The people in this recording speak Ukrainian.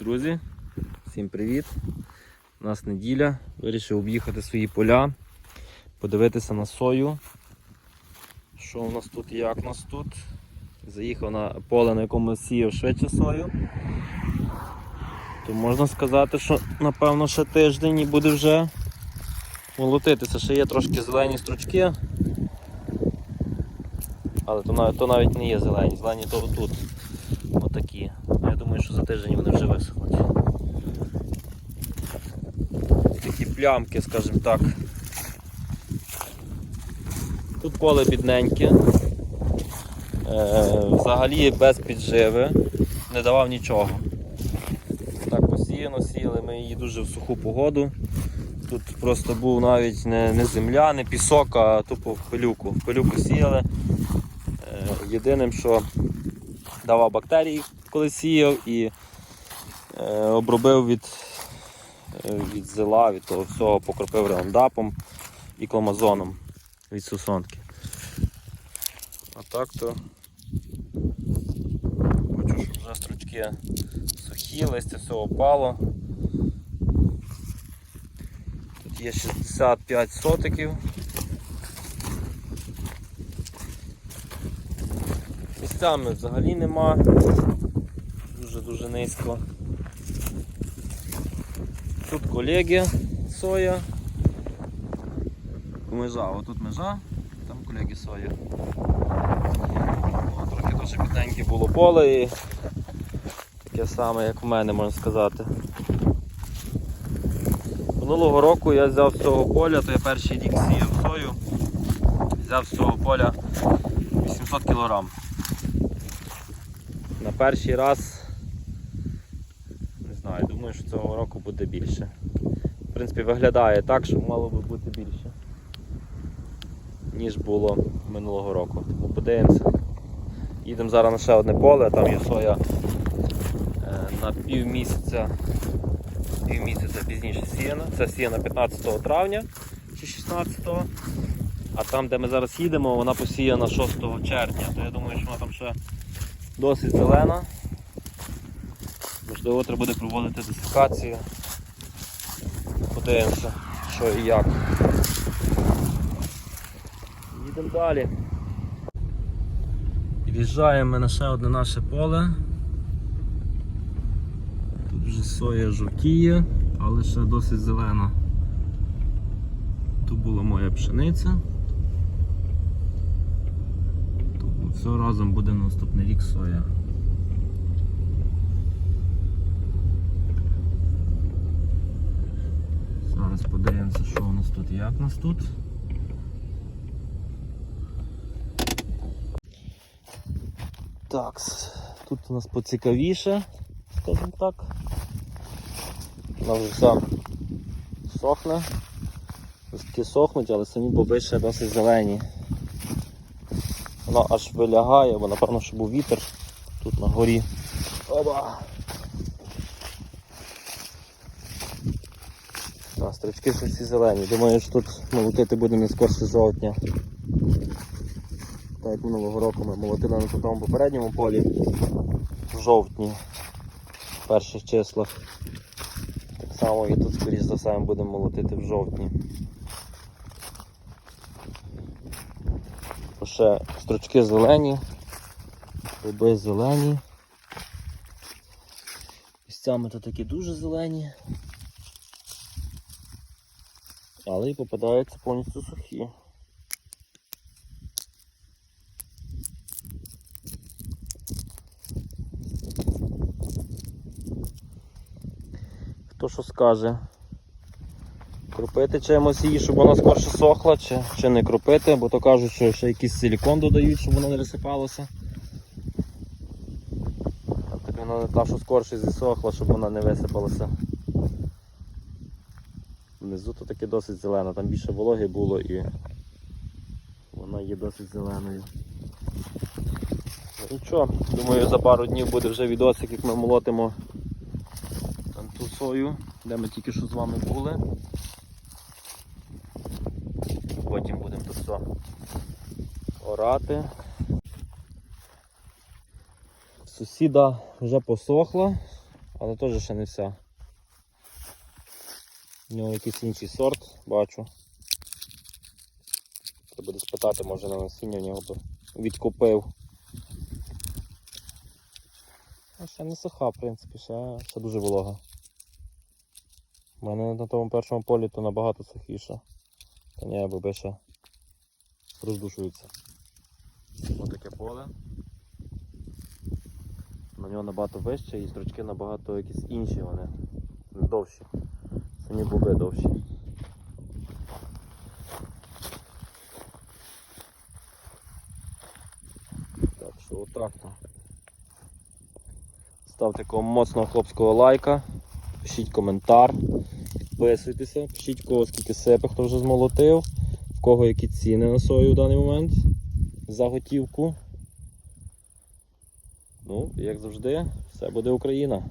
Друзі, всім привіт! У нас неділя. Вирішив об'їхати свої поля, подивитися на сою. Що у нас тут, як у нас тут. Заїхав на поле, на якому сіяв швидше сою. То можна сказати, що напевно ще тиждень і буде вже молотитися. Ще є трошки зелені стручки. Але то навіть, то навіть не є зелені, зелені то отут. Отакі. Думаю, що за тиждень вони вже висохнуть. Такі плямки, скажімо так. Тут поле бідненьке. Е, взагалі без підживи, не давав нічого. Так посіяно, сіяли ми її дуже в суху погоду. Тут просто був навіть не, не земля, не пісок, а тупо в пилюку. В пилюку сіяли. Е, єдиним, що давав бактерії, коли сіяв, і е, обробив від, е, від зела, від того всього, покропив раундапом і кломазоном від сусонки. А так то хочу, щоб вже стручки сухі, листя все опало. Тут є 65 сотиків. Місцями взагалі нема. Дуже-дуже низько. Тут колеги соя. Межа, отут межа, там колеги соя. О, трохи дуже бідненьке було поле і таке саме, як у мене можна сказати. Минулого року я взяв з цього поля, то я перший рік сіяв сою, взяв з цього поля 800 кг. На перший раз знаю, думаю, що цього року буде більше. В принципі, виглядає так, що мало би бути більше, ніж було минулого року. Тому подивимося. Їдемо зараз на ще одне поле, там є соя е, на пів місяця, пів місяця пізніше сіяна. Це сіяна 15 травня чи 16 а там, де ми зараз їдемо, вона посіяна 6 червня. То я думаю, що вона там ще досить зелена. Можливо, треба буде проводити десикацію. Подивимося, що і як. Їдемо далі. Під'їжджаємо ми на ще одне наше поле. Тут вже соя жовтіє, але ще досить зелена. Тут була моя пшениця. Тут все разом буде на наступний рік соя. Зараз подивимося, що у нас тут як у нас тут. Так, тут у нас поцікавіше, скажімо так. Вона вже вся сохне. Листки сохнуть, але самі боби ще досить зелені. Воно аж вилягає, бо напевно, що був вітер тут на горі. Оба! А, стрічки всі зелені. Думаю, що тут молотити будемо не скорше жовтня. Так як минулого року ми молотили на такому попередньому полі в жовтні, в перших числах. Так само і тут, скоріш за все, ми будемо молотити в жовтні. Ще стручки зелені, боби зелені. Місцями то такі дуже зелені. Але і попадаються повністю сухі. Хто що скаже? Кропити чимось її, щоб вона скорше сохла, чи, чи не кропити, бо то кажуть, що ще якийсь силікон додають, щоб воно не розсипалося. А так вона та, що скорше зісохла, щоб вона не висипалася. Внизу то таки досить зелена, там більше вологи було і вона є досить зеленою. Ну Нічого, думаю за пару днів буде вже відосик, як ми молотимо там ту сою, де ми тільки що з вами були. Потім будемо тут все орати. Сусіда вже посохла, Але теж ще не вся. У нього якийсь інший сорт, бачу. Треба буде спитати, може на насіння в нього відкупив. Ще не суха, в принципі, ще, ще дуже волога. У мене на тому першому полі то набагато сухіше. Та ні, бо ще роздушується. Ось таке поле. На нього набагато вище і строчки набагато якісь інші вони. Довші. Самі боби довші. Так що отак то. Ставте кого моцного хлопського лайка, пишіть коментар, підписуйтеся, пишіть кого скільки сипе, хто вже змолотив, в кого які ціни на сою в даний момент за готівку. Ну, як завжди, все буде Україна.